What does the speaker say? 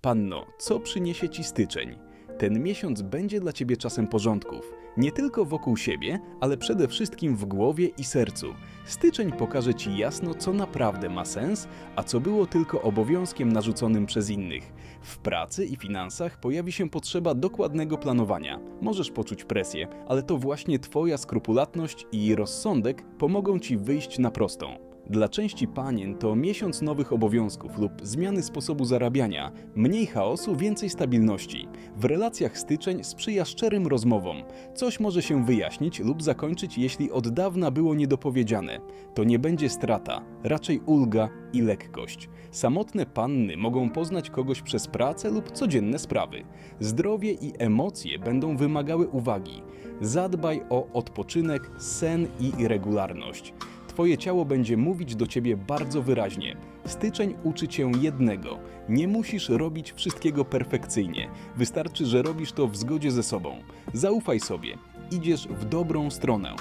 Panno, co przyniesie ci styczeń? Ten miesiąc będzie dla ciebie czasem porządków. Nie tylko wokół siebie, ale przede wszystkim w głowie i sercu. Styczeń pokaże ci jasno, co naprawdę ma sens, a co było tylko obowiązkiem narzuconym przez innych. W pracy i finansach pojawi się potrzeba dokładnego planowania. Możesz poczuć presję, ale to właśnie twoja skrupulatność i rozsądek pomogą ci wyjść na prostą. Dla części panien to miesiąc nowych obowiązków lub zmiany sposobu zarabiania, mniej chaosu, więcej stabilności. W relacjach styczeń sprzyja szczerym rozmowom. Coś może się wyjaśnić lub zakończyć, jeśli od dawna było niedopowiedziane. To nie będzie strata, raczej ulga i lekkość. Samotne panny mogą poznać kogoś przez pracę lub codzienne sprawy. Zdrowie i emocje będą wymagały uwagi. Zadbaj o odpoczynek, sen i regularność. Twoje ciało będzie mówić do ciebie bardzo wyraźnie. Styczeń uczy cię jednego: nie musisz robić wszystkiego perfekcyjnie. Wystarczy, że robisz to w zgodzie ze sobą. Zaufaj sobie, idziesz w dobrą stronę.